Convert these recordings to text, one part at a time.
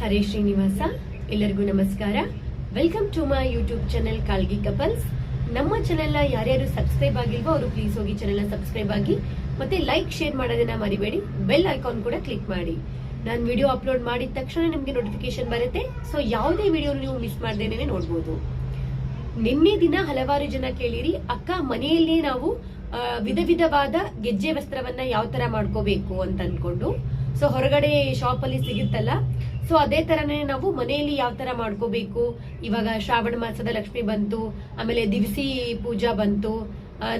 ಹರೇ ಶ್ರೀನಿವಾಸ, ಎಲ್ಲರಿಗೂ ನಮಸ್ಕಾರ. Welcome to my YouTube channel Kalgi couples ನಮ್ಮ ಚಾನೆಲ್ನ ಯಾರ್ಯಾರು ಸಬ್ಸ್ಕ್ರೈಬ್ ಆಗಿಲ್ವೋ ಅವರು ಪ್ಲೀಸ್ ಹೋಗಿ ಚಾನೆಲ್ನ ಸಬ್ಸ್ಕ್ರೈಬ್ ಆಗಿ, ಮತ್ತೆ ಲೈಕ್ ಶೇರ್ ಮಾಡೋದನ್ನ ಮರಿಬೇಡಿ. ಬೆಲ್ ಐಕಾನ್ ಕೂಡ ಕ್ಲಿಕ್ ಮಾಡಿ. ನಾನು ವಿಡಿಯೋ ಅಪ್ಲೋಡ್ ಮಾಡಿದ ತಕ್ಷಣ ನಿಮಗೆ ನೋಟಿಫಿಕೇಶನ್ ಬರುತ್ತೆ. ಸೊ ಯಾವುದೇ ವಿಡಿಯೋ ನೀವು ಮಿಸ್ ಮಾಡ್ದೇನೆ ನೋಡ್ಬೋದು. ನಿನ್ನೆ ದಿನ ಹಲವಾರು ಜನ ಕೇಳಿರಿ, ಅಕ್ಕ, ಮನೆಯಲ್ಲೇ ನಾವು ವಿಧ ವಿಧವಾದ ಗೆಜ್ಜೆ ವಸ್ತ್ರವನ್ನ ಯಾವ ತರ ಮಾಡ್ಕೋಬೇಕು? ಅಂತ ಅನ್ಕೊಂಡು. ಸೊ ಹೊರಗಡೆ ಶಾಪ್ ಅಲ್ಲಿ ಸಿಗುತ್ತಲ್ಲ ಸೊ ಅದೇ ತರನೇ ನಾವು ಮನೆಯಲ್ಲಿ ಯಾವ ತರ ಮಾಡ್ಕೋಬೇಕು? ಇವಾಗ ಶ್ರಾವಣ ಮಾಸದ ಲಕ್ಷ್ಮಿ ಬಂತು, ಆಮೇಲೆ ದಿವಸಿ ಪೂಜಾ ಬಂತು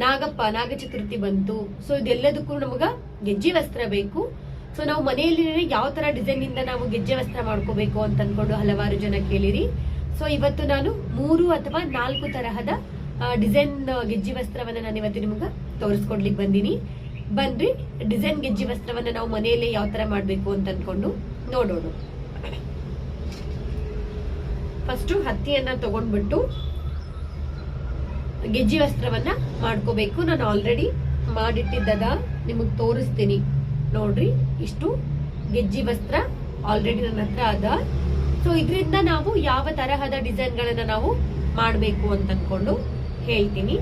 ನಾಗಪ್ಪ ನಾಗ ಚತುರ್ಥಿ ಬಂತು. ಸೊ ಇದೆಲ್ಲದಕ್ಕೂ ನಮಗ ಗೆಜ್ಜೆ ವಸ್ತ್ರ ಬೇಕು. ಸೊ ನಾವು ಮನೆಯಲ್ಲಿ ಯಾವ ತರ ಡಿಸೈನ್ ಇಂದ ನಾವು ಗೆಜ್ಜೆ ವಸ್ತ್ರ ಮಾಡ್ಕೋಬೇಕು ಅಂತ ಅನ್ಕೊಂಡು ಹಲವಾರು ಜನ ಕೇಳಿರಿ. ಸೊ ಇವತ್ತು ನಾನು ಮೂರು ಅಥವಾ ನಾಲ್ಕು ತರಹದ ಡಿಸೈನ್ ಗೆಜ್ಜೆ ವಸ್ತ್ರವನ್ನ ನಾನು ಇವತ್ತು ನಿಮ್ಗೆ ತೋರಿಸ್ಕೊಡ್ಲಿಕ್ಕೆ ಬಂದಿನಿ. ಬನ್ರಿ ಡಿಸೈನ್ ಗೆಜ್ಜೆ ವಸ್ತ್ರವನ್ನ ನಾವು ಮನೆಯಲ್ಲೇ ಯಾವ ತರ ಮಾಡ್ಬೇಕು ಅಂತ ಅನ್ಕೊಂಡು ನೋಡೋಣ. ಫಸ್ಟ್ ಹತ್ತಿಯನ್ನ ತಗೊಂಡ್ಬಿಟ್ಟು ಗೆಜ್ಜಿ ವಸ್ತ್ರವನ್ನ ಮಾಡ್ಕೋಬೇಕು. ನಾನು ಆಲ್ರೆಡಿ ಮಾಡಿಟ್ಟಿದ್ದದ ನಿಮಗ್ ತೋರಿಸ್ತೀನಿ. ನೋಡ್ರಿ, ಇಷ್ಟು ಗೆಜ್ಜಿ ವಸ್ತ್ರ ಆಲ್ರೆಡಿ ನನ್ನ ಹತ್ರ ಅದ. ಸೊ ಇದರಿಂದ ನಾವು ಯಾವ ತರಹದ ಡಿಸೈನ್ ಗಳನ್ನ ನಾವು ಮಾಡಬೇಕು ಅಂತ ಅನ್ಕೊಂಡು ಹೇಳ್ತೀನಿ.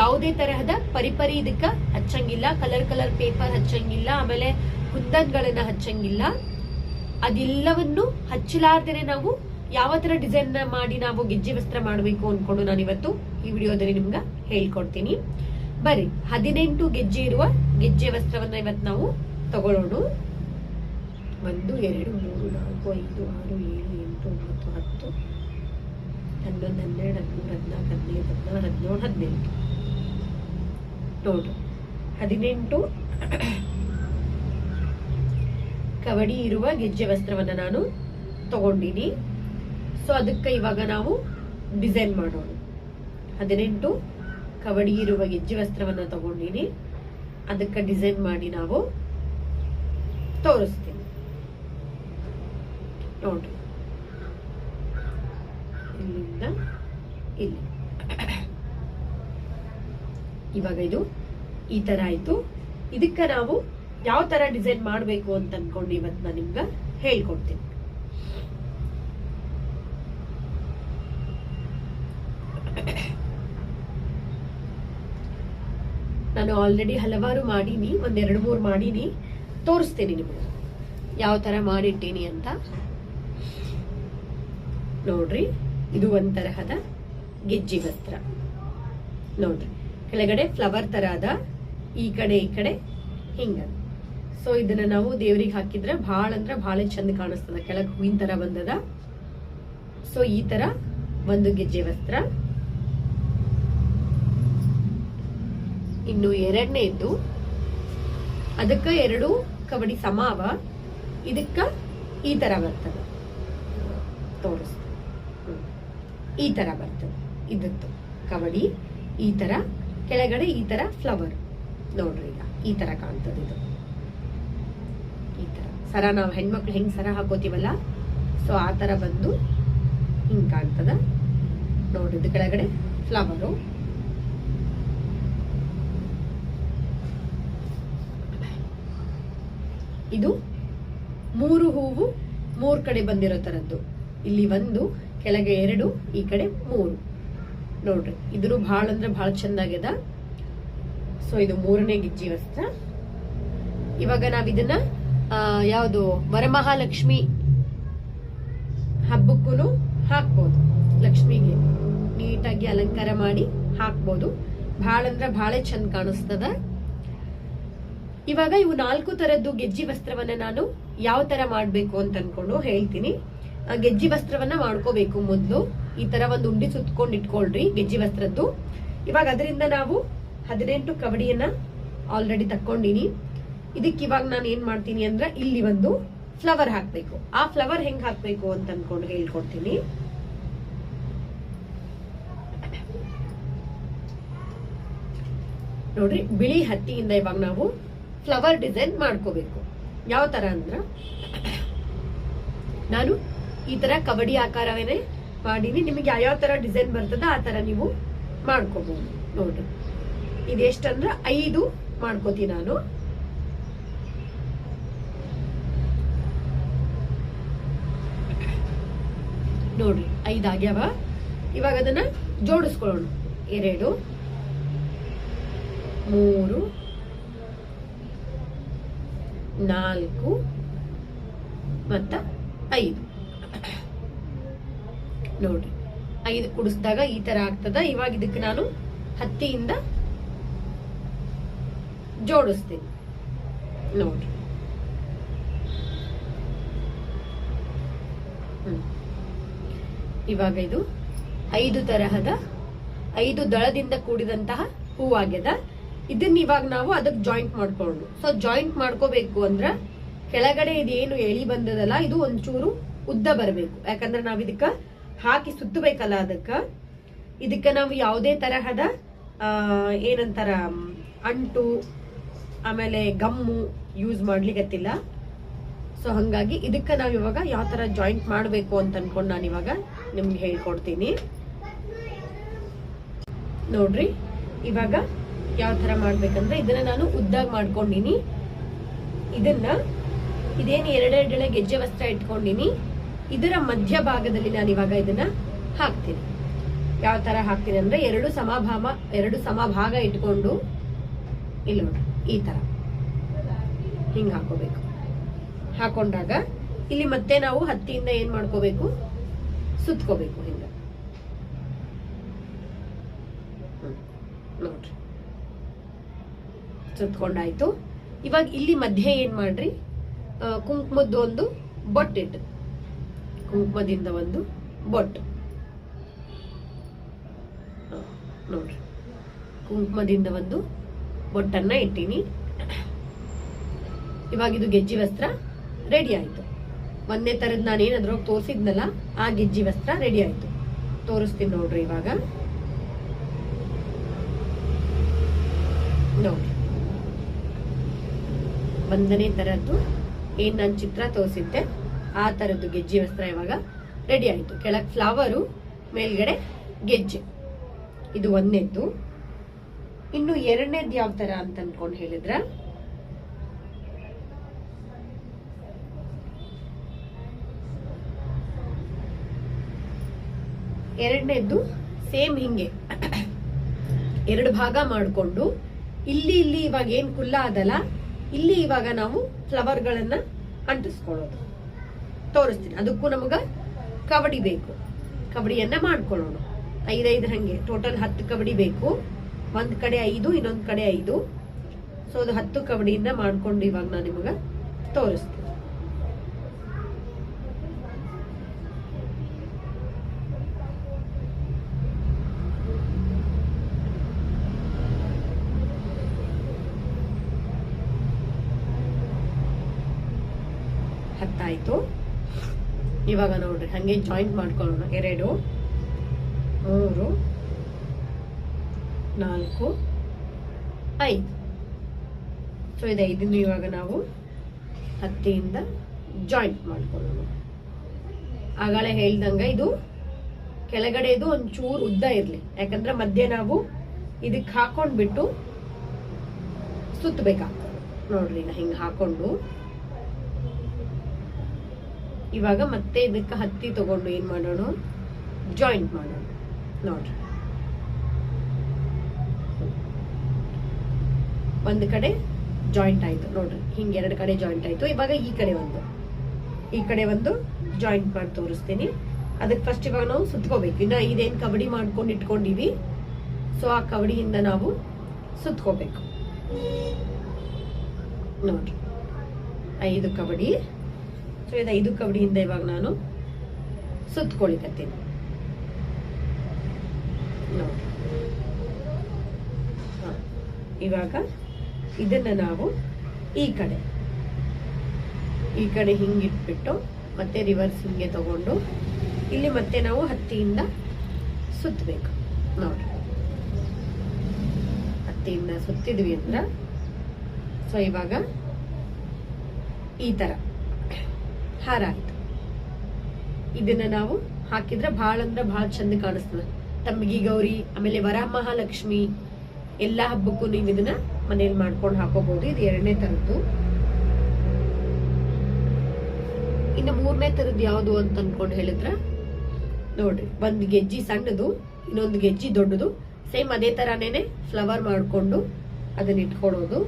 ಯಾವುದೇ ತರಹದ ಪರಿಪರಿ ಇದಕ್ಕ ಹಚ್ಚಂಗಿಲ್ಲ, ಕಲರ್ ಕಲರ್ ಪೇಪರ್ ಹಚ್ಚಂಗಿಲ್ಲ, ಆಮೇಲೆ ಕುಂದನ್ಗಳನ್ನ ಹಚ್ಚಂಗಿಲ್ಲ. ಅದೆಲ್ಲವನ್ನು ಹಚ್ಚಲಾರ್ದೇನೆ ನಾವು ಯಾವ ತರ ಡಿಸೈನ್ ಮಾಡಿ ನಾವು ಗೆಜ್ಜೆ ವಸ್ತ್ರ ಮಾಡಬೇಕು ಅನ್ಕೊಂಡು ನಾನು ಇವತ್ತು ಈ ವಿಡಿಯೋದಲ್ಲಿ ನಿಮ್ಗೆ ಹೇಳ್ಕೊಡ್ತೀನಿ. ಬರ್ರಿ, ಹದಿನೆಂಟು ಗೆಜ್ಜೆ ಇರುವ ಗೆಜ್ಜೆ ವಸ್ತ್ರವನ್ನ ಇವತ್ತು ನಾವು ತಗೊಳ್ಳೋಣ. ಒಂದು, ಎರಡು, ಮೂರು, ನಾಲ್ಕು, ಐದು, ಆರು, ಏಳು, ಎಂಟು, ಒಂಬತ್ತು, ಹತ್ತು, ಹನ್ನೊಂದು, ಹನ್ನೆರಡು, ಹದಿಮೂರು, ಹದಿನಾಲ್ಕು, ಹದಿನೈದು, ಹದಿನಾರು, ಹದಿನೇಳು, ಹದಿನೆಂಟು. ನೋಡು, ಹದಿನೆಂಟು ಕವಡಿ ಇರುವ ಗೆಜ್ಜೆ ವಸ್ತ್ರವನ್ನು ನಾನು ತಗೊಂಡಿನಿ. ಸೊ ಅದಕ್ಕೆ ಇವಾಗ ನಾವು ಡಿಸೈನ್ ಮಾಡೋಣ. ಹದಿನೆಂಟು ಕವಡಿ ಇರುವ ಗೆಜ್ಜೆ ವಸ್ತ್ರವನ್ನು ತಗೊಂಡಿನಿ. ಅದಕ್ಕೆ ಡಿಸೈನ್ ಮಾಡಿ ನಾವು ತೋರಿಸ್ತೀನಿ. ನೋಡ್ರಿ. ಇಲ್ಲಿಂದ ಇಲ್ಲಿ. ಇವಾಗ ಇದು ಈ ತರ ಆಯ್ತು. ಇದಕ್ಕೆ ನಾವು ಯಾವ ತರ ಡಿಸೈನ್ ಮಾಡಬೇಕು ಅಂತ ಅನ್ಕೊಂಡು ಇವತ್ತು ನಾನು ನಿಮ್ಗೆ ಹೇಳ್ಕೊಡ್ತೀನಿ. ನಾನು ಆಲ್ರೆಡಿ ಹಲವಾರು ಮಾಡೀನಿ ಒಂದೆರಡು ಮೂರು ಮಾಡೀನಿ, ತೋರಿಸ್ತೀನಿ ನಿಮಗೆ. ಯಾವ ತರ ಮಾಡಿಟ್ಟೀನಿ ಅಂತ. ನೋಡ್ರಿ, ಇದು ಒಂದ್ ತರಹದ ಗೆಜ್ಜಿ ವಸ್ತ್ರ. ನೋಡ್ರಿ, ಕೆಳಗಡೆ ಫ್ಲವರ್ ಥರ ಈ ಕಡೆ ಈ ಕಡೆ ಹಿಂಗ ಸೊ ಇದನ್ನ ನಾವು ದೇವ್ರಿಗೆ ಹಾಕಿದ್ರೆ ಭಾಳ ಅಂದ್ರೆ ಭಾಳ ಚಂದ ಕಾಣಿಸ್ತದ. ಕೆಳಗ್ ಹೂವಿನ ತರ ಬಂದದ. ಸೊ ಈ ತರ ಒಂದು ಗೆಜ್ಜೆ ವಸ್ತ್ರ. ಇನ್ನು ಎರಡನೇದ್ದು ಅದಕ್ಕ ಎರಡು ಕಬಡ್ಡಿ ಸಮ ಅವ ಇದಕ್ಕ ಈ ತರ ಬರ್ತದೆ. ಹ್ಮ್. ಈ ತರ ಬರ್ತದೆ. ಇದತ್ತು ಕಬಡ್ಡಿ ಈ ತರ. ಕೆಳಗಡೆ ಈ ತರ ಫ್ಲವರ್ ನೋಡ್ರಿ ಈಗ, ಈ ತರ ಕಾಣ್ತದೆ ಇದು. ಈ ತರ ಸರ ನಾವು ಹೆಣ್ಮಕ್ಳು ಹೆಂಗ್ ಸರ ಹಾಕೋತೀವಲ್ಲ? ಸೊ ಆ ತರ ಬಂದು ಹಿಂಗ್ ಕಾಣ್ತದ. ನೋಡಿದ ಕೆಳಗಡೆ ಫ್ಲವರು ಇದು ಮೂರು ಹೂವು ಮೂರ್ ಕಡೆ ಬಂದಿರೋ ತರದ್ದು. ಇಲ್ಲಿ ಒಂದು, ಕೆಳಗೆ ಎರಡು, ಈ ಕಡೆ ಮೂರು. ನೋಡ್ರಿ, ಇದ್ರು ಬಹಳ ಅಂದ್ರೆ ಬಹಳ ಚೆಂದಾಗ್ಯದ. ಸೊ ಇದು ಮೂರನೇ ಗಿಜ್ಜಿ ವಸ್ತ್ರ. ಇವಾಗ ನಾವಿದನ್ನ ಯಾವುದು? ವರಮಹಾಲಕ್ಷ್ಮಿ ಹಬ್ಬಕ್ಕೂ ಹಾಕ್ಬೋದು. ಲಕ್ಷ್ಮಿಗೆ ನೀಟಾಗಿ ಅಲಂಕಾರ ಮಾಡಿ ಹಾಕ್ಬೋದು. ಭಾಳ ಅಂದ್ರೆ ಭಾಳ ಚಂದ ಕಾಣಿಸ್ತದ. ಇವಾಗ ಇವು ನಾಲ್ಕು ತರದ್ದು ಗೆಜ್ಜಿ ವಸ್ತ್ರವನ್ನ ನಾನು ಯಾವ ತರ ಮಾಡ್ಬೇಕು ಅಂತ ಅನ್ಕೊಂಡು ಹೇಳ್ತೀನಿ. ಗೆಜ್ಜಿ ವಸ್ತ್ರವನ್ನ ಮಾಡ್ಕೋಬೇಕು ಮೊದ್ಲು. ಈ ತರ ಒಂದು ಉಂಡಿ ಸುತ್ಕೊಂಡು ಇಟ್ಕೊಳ್ರಿ ಗೆಜ್ಜಿ ವಸ್ತ್ರದ್ದು. ಇವಾಗ ಅದರಿಂದ ನಾವು ಹದಿನೆಂಟು ಕಬಡಿಯನ್ನ ಆಲ್ರೆಡಿ ತಕ್ಕೊಂಡಿನಿ. ಇದಕ್ಕೆ ಇವಾಗ ನಾನು ಏನ್ ಮಾಡ್ತೀನಿ ಅಂದ್ರೆ ಇಲ್ಲಿ ಒಂದು ಫ್ಲವರ್ ಹಾಕ್ಬೇಕು. ಆ ಫ್ಲವರ್ ಹೆಂಗ್ ಹಾಕ್ಬೇಕು ಅಂತ ಅನ್ಕೊಂಡು ಹೇಳ್ಕೊಡ್ತೀನಿ. ನೋಡ್ರಿ, ಬಿಳಿ ಹತ್ತಿಯಿಂದ ಇವಾಗ ನಾವು ಫ್ಲವರ್ ಡಿಸೈನ್ ಮಾಡ್ಕೋಬೇಕು. ಯಾವ ತರ ಅಂದ್ರ, ನಾನು ಈ ತರ ಕಬಡ್ಡಿ ಆಕಾರವೇನೆ ಮಾಡೀನಿ, ನಿಮಗೆ ಯಾವ್ಯಾವ ತರ ಡಿಸೈನ್ ಬರ್ತದ ಆ ತರ ನೀವು ಮಾಡ್ಕೋಬಹುದು ನೋಡ್ರಿ, ಇದೆಷ್ಟಂದ್ರ ಐದು ಮಾಡ್ಕೋತೀನಿ ನಾನು. ನೋಡ್ರಿ, ಐದು ಆಗ್ಯಾವ. ಇವಾಗ ಅದನ್ನ ಜೋಡಿಸ್ಕೊಳ್ಳೋಣ. ಎರಡು, ಮೂರು, ನಾಲ್ಕು, ಮತ್ತ ಐದು. ನೋಡ್ರಿ, ಐದು ಕುಡಿಸಿದಾಗ ಈ ತರ ಆಗ್ತದ. ಇವಾಗ ಇದಕ್ಕೆ ನಾನು ಹತ್ತಿಯಿಂದ ಜೋಡಿಸ್ತೀನಿ. ನೋಡ್ರಿ. ಹ್ಮ್. ಇವಾಗ ಇದು ಐದು ತರಹದ, ಐದು ದಳದಿಂದ ಕೂಡಿದಂತಹ ಹೂವಾಗ್ಯದ. ಇದನ್ನ ಇವಾಗ ನಾವು ಅದಕ್ಕೆ ಜಾಯಿಂಟ್ ಮಾಡ್ಕೊಂಡು ಸೊ ಜಾಯಿಂಟ್ ಮಾಡ್ಕೋಬೇಕು ಅಂದ್ರ ಕೆಳಗಡೆ ಇದೇನು ಎಳಿ ಬಂದದಲ್ಲ, ಇದು ಒಂಚೂರು ಉದ್ದ ಬರಬೇಕು. ಯಾಕಂದ್ರೆ ನಾವ್ ಇದಕ್ಕ ಹಾಕಿ ಸುತ್ತಬೇಕಲ್ಲ ಅದಕ್ಕ. ಇದಕ್ಕ ನಾವು ಯಾವುದೇ ತರಹದ ಏನಂತಾರ, ಅಂಟು, ಆಮೇಲೆ ಗಮ್ಮು ಯೂಸ್ ಮಾಡ್ಲಿಕ್ಕತ್ತಿಲ್ಲ ಸೊ ಹಂಗಾಗಿ ಇದಕ್ಕೆ ನಾವು ಇವಾಗ ಯಾವ ತರ ಜಾಯಿಂಟ್ ಮಾಡಬೇಕು ಅಂತ ಅನ್ಕೊಂಡು ನಾನು ಇವಾಗ ನಿಮ್ಗೆ ಹೇಳ್ಕೊಡ್ತೀನಿ. ನೋಡ್ರಿ, ಇವಾಗ ಯಾವ ತರ ಮಾಡ್ಬೇಕಂದ್ರೆ ಇದನ್ನ ನಾನು ಉದ್ದಾಗಿ ಮಾಡ್ಕೊಂಡಿನಿ. ಇದನ್ನ ಇದೇನು ಎರಡೆರಡೆಳೆ ಗೆಜ್ಜೆ ವಸ್ತ್ರ ಇಟ್ಕೊಂಡಿನಿ. ಇದರ ಮಧ್ಯ ಭಾಗದಲ್ಲಿ ನಾನು ಇವಾಗ ಇದನ್ನ ಹಾಕ್ತೀನಿ. ಯಾವ ತರ ಹಾಕ್ತೀನಿ ಅಂದ್ರೆ ಎರಡು ಸಮಭಾಮ, ಎರಡು ಸಮಭಾಗ ಇಟ್ಕೊಂಡು. ಇಲ್ಲಿ ನೋಡಿ, ಈ ತರ ಹಿಂಗ್ ಹಾಕೋಬೇಕು ಹಾಕೊಂಡಾಗ ಇಲ್ಲಿ ಮತ್ತೆ ನಾವು ಹತ್ತಿಯಿಂದ ಏನ್ ಮಾಡ್ಕೋಬೇಕು? ಸುತ್ಕೋಬೇಕು ಹಿಂಗ. ನೋಡ್ರಿ. ಸುತ್ಕೊಂಡಾಯ್ತು. ಇವಾಗ ಇಲ್ಲಿ ಮಧ್ಯೆ ಏನ್ ಮಾಡ್ರಿ? ಕುಂಕುಮದ ಒಂದು ಬೊಟ್ಟಿಟ್ಟು ಕುಂಕುಮದಿಂದ ಒಂದು ಬೊಟ್ಟು ನೋಡ್ರಿ. ಕುಂಕುಮದಿಂದ ಒಂದು ಬೊಟ್ಟನ್ನ ಇಟ್ಟೀನಿ. ಇವಾಗ ಇದು ಗೆಜ್ಜಿ ವಸ್ತ್ರ ರೆಡಿ ಆಯ್ತು. ಒಂದೇ ತರದ್ ನಾನು ಏನಾದ್ರು ತೋರಿಸಿದ್ನಲ್ಲ, ಆ ಗೆಜ್ಜಿ ವಸ್ತ್ರ ರೆಡಿ ಆಯ್ತು. ತೋರಿಸ್ತೀನಿ ನೋಡ್ರಿ ಇವಾಗ. ನೋಡ್ರಿ. ಒಂದನೇ ತರದ್ದು ಏನ್ ನಾನು ಚಿತ್ರ ತೋರಿಸಿದ್ದೆ, ಆ ತರದ್ದು ಗೆಜ್ಜೆ ವಸ್ತ್ರ ಇವಾಗ ರೆಡಿ ಆಯ್ತು. ಕೆಳಗ್ ಫ್ಲವರು ಮೇಲ್ಗಡೆ ಗೆಜ್ಜೆ. ಇದು ಒಂದನೇದ್ದು ಇನ್ನು ಎರಡನೇದ್ ಯಾವ ತರ ಅಂತ ಅನ್ಕೊಂಡ್ ಹೇಳಿದ್ರ? ಎರಡನೇದ್ದು ಸೇಮ್ ಹಿಂಗೆ. ಎರಡು ಭಾಗ ಮಾಡಿಕೊಂಡು ಇಲ್ಲಿ ಇಲ್ಲಿ ಇವಾಗ ಏನು ಕುಲ್ಲ ಅದಲ್ಲ, ಇಲ್ಲಿ ಇವಾಗ ನಾವು ಫ್ಲವರ್ಗಳನ್ನ ಅಂಟಿಸ್ಕೊಳ್ಳೋದು. ತೋರಿಸ್ತೀನಿ. ಅದಕ್ಕೂ ನಮಗೆ ಕಬಡ್ಡಿ ಬೇಕು. ಕಬಡ್ಡಿಯನ್ನ ಮಾಡ್ಕೊಳ್ಳೋಣ ಐದೈದು ಹಂಗೆ. ಟೋಟಲ್ ಹತ್ತು ಕಬಡ್ಡಿ ಬೇಕು. ಒಂದ್ ಕಡೆ ಐದು, ಇನ್ನೊಂದ್ ಕಡೆ ಐದು. ಸೊ ಅದು ಹತ್ತು ಕಬಡ್ಡಿಯಿಂದ ಮಾಡ್ಕೊಂಡು ಇವಾಗ ನಾನು ನಿಮಗ ತೋರಿಸ್ತೀನಿ. ಹತ್ತಾಯ್ತು ಇವಾಗ ನೋಡ್ರಿ, ಹಾಗೆ ಜಾಯಿಂಟ್ ಮಾಡ್ಕೊಳ್ಳೋಣ. ಎರಡು, ಮೂರು, ನಾಲ್ಕು, ಐದು. ಸೊ ಇದು ಐದನ್ನು ಇವಾಗ ನಾವು ಹತ್ತಿಯಿಂದ ಜಾಯಿಂಟ್ ಮಾಡ್ಕೊಳ್ಳೋಣ. ಆಗಲೇ ಹೇಳ್ದಂಗೆ ಇದು ಕೆಳಗಡೆದು ಒಂಚೂರು ಉದ್ದ ಇರಲಿ. ಯಾಕಂದ್ರೆ ಮಧ್ಯೆ ನಾವು ಇದಕ್ಕೆ ಹಾಕೊಂಡ್ಬಿಟ್ಟು ಸುತ್ತಬೇಕಾಗ್ತದೆ. ನೋಡ್ರಿ ನಾ ಹಿಂಗೆ ಹಾಕೊಂಡು. ಇವಾಗ ಮತ್ತೆ ಇದಕ್ಕೆ ಹತ್ತಿ ತಗೊಂಡು ಏನ್ ಮಾಡೋಣ? ಜಾಯಿಂಟ್ ಮಾಡೋಣ. ನೋಡ್ರಿ. ಒಂದು ಕಡೆ ಜಾಯಿಂಟ್ ಆಯ್ತು. ನೋಡ್ರಿ, ಹಿಂಗೆ ಎರಡು ಕಡೆ ಜಾಯಿಂಟ್ ಆಯ್ತು. ಇವಾಗ ಈ ಕಡೆ ಒಂದು. ಈ ಕಡೆ ಒಂದು ಜಾಯಿಂಟ್ ಮಾಡಿ ತೋರಿಸ್ತೀನಿ. ಅದಕ್ಕೆ ಫಸ್ಟ್ ಇವಾಗ ನಾವು ಸುತ್ಕೋಬೇಕು. ಇನ್ನ ಇದೇನ್ ಕಬಡ್ಡಿ ಮಾಡ್ಕೊಂಡು ಇಟ್ಕೊಂಡಿವಿ. ಸೊ ಆ ಕಬಡ್ಡಿಯಿಂದ ನಾವು ಸುತ್ಕೋಬೇಕು. ನೋಡ್ರಿ, ಐದು ಕಬಡ್ಡಿ. ಸೊ ಇದು ಐದು ಕವಡಿಯಿಂದ ಇವಾಗ ನಾನು ಸುತ್ತಕೊಳಿಕತ್ತೀನಿ ನೋಡಿ. ಇವಾಗ ಇದನ್ನ ನಾವು ಈ ಕಡೆ ಈ ಕಡೆ ಹಿಂಗಿಟ್ಬಿಟ್ಟು ಮತ್ತೆ ರಿವರ್ಸ್ ಹಿಂಗೆ ತಗೊಂಡು ಇಲ್ಲಿ ಮತ್ತೆ ನಾವು ಹತ್ತಿಯಿಂದ ಸುತ್ತಬೇಕು ನೋಡಿ. ಹತ್ತಿಯಿಂದ ಸುತ್ತಿದ್ವಿ ಅಂದ್ರ ಸೊ ಇವಾಗ ಈ ತರ. ಹಾರ ಆಯ್ತು ಇದನ್ನ ನಾವು ಹಾಕಿದ್ರೆ ಬಹಳ ಅಂದ್ರೆ ಬಹಳ ಚಂದ ಕಾಣಿಸ್ತದೆ. ತಂಬಿಗಿ ಗೌರಿ ಆಮೇಲೆ ವರ ಮಹಾಲಕ್ಷ್ಮಿ ಎಲ್ಲಾ ಹಬ್ಬಕ್ಕೂ ನೀವು ಇದನ್ನ ಮನೇಲಿ ಮಾಡ್ಕೊಂಡು ಹಾಕೋಬಹುದು. ಇದು ಎರಡನೇ ತರದ್ದು ಇನ್ನು ಮೂರನೇ ತರದ್ದು ಯಾವುದು ಅಂತ ಅನ್ಕೊಂಡು ಹೇಳಿದ್ರ? ನೋಡ್ರಿ, ಒಂದ್ ಗೆಜ್ಜಿ ಸಣ್ಣದು, ಇನ್ನೊಂದು ಗೆಜ್ಜಿ ದೊಡ್ಡದು. ಸೇಮ್ ಅದೇ ತರಾನೇನೆ ಫ್ಲವರ್ ಮಾಡ್ಕೊಂಡು ಅದನ್ನ ಇಟ್ಕೊಳ್ಳೋದು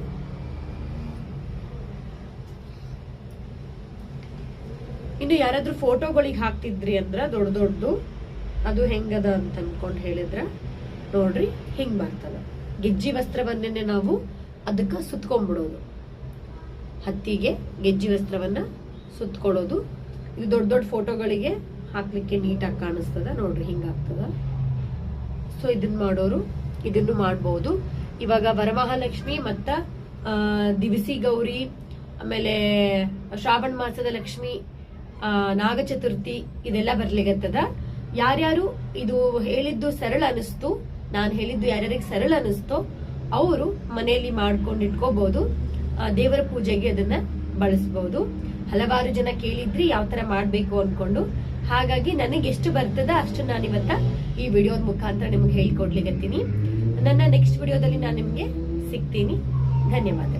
ಇನ್ನು ಯಾರಾದ್ರೂ ಫೋಟೋಗಳಿಗೆ ಹಾಕ್ತಿದ್ರಿ ಅಂದ್ರ ದೊಡ್ಡ ದೊಡ್ಡದು, ಅದು ಹೆಂಗದ ಅಂತ ಅನ್ಕೊಂಡು ಹೇಳಿದ್ರ ನೋಡ್ರಿ ಹಿಂಗ್ ಬರ್ತದ ಗೆಜ್ಜಿ ವಸ್ತ್ರವನ್ನೇ ನಾವು ಅದಕ್ಕ ಸುತ್ಕೊಂಡ್ಬಿಡೋದು. ಹತ್ತಿಗೆ ಗೆಜ್ಜಿ ವಸ್ತ್ರವನ್ನ ಸುತ್ಕೊಳ್ಳೋದು. ಇದು ದೊಡ್ಡ ದೊಡ್ಡ ಫೋಟೋಗಳಿಗೆ ಹಾಕ್ಲಿಕ್ಕೆ ನೀಟಾಗಿ ಕಾಣಿಸ್ತದ, ನೋಡ್ರಿ ಹಿಂಗಾಗ್ತದ ಸೊ ಇದನ್ನ ಮಾಡೋರು, ಇದನ್ನು ಮಾಡ್ಬೋದು. ಇವಾಗ ವರಮಹಾಲಕ್ಷ್ಮಿ ಮತ್ತ ದಿವಸಿ ಗೌರಿ, ಆಮೇಲೆ ಶ್ರಾವಣ ಮಾಸದ ಲಕ್ಷ್ಮಿ ನಾಗ ಚತುರ್ಥಿ ಇದೆಲ್ಲ ಬರ್ಲಿಗತ್ತದ ಯಾರ್ಯಾರು ಇದು ಹೇಳಿದ್ದು ಸರಳ ಅನಿಸ್ತು, ನಾನು ಹೇಳಿದ್ದು ಯಾರ್ಯಾರಿಗೆ ಸರಳ ಅನಿಸ್ತೋ, ಅವರು ಮನೆಯಲ್ಲಿ ಮಾಡ್ಕೊಂಡು ಇಟ್ಕೋಬಹುದು ದೇವರ ಪೂಜೆಗೆ ಅದನ್ನ ಬಳಸಬಹುದು ಹಲವಾರು ಜನ ಕೇಳಿದ್ರಿ ಯಾವ ತರ ಮಾಡ್ಬೇಕು ಅನ್ಕೊಂಡು. ಹಾಗಾಗಿ ನನಗೆ ಎಷ್ಟು ಬರ್ತದ ಅಷ್ಟು ನಾನು ಇವತ್ತ ಈ ವಿಡಿಯೋದ ಮುಖಾಂತರ ನಿಮ್ಗೆ ಹೇಳ್ಕೊಡ್ಲಿಗತ್ತೀನಿ ನನ್ನ ನೆಕ್ಸ್ಟ್ ವಿಡಿಯೋದಲ್ಲಿ ನಾನು ನಿಮ್ಗೆ ಸಿಗ್ತೀನಿ. ಧನ್ಯವಾದ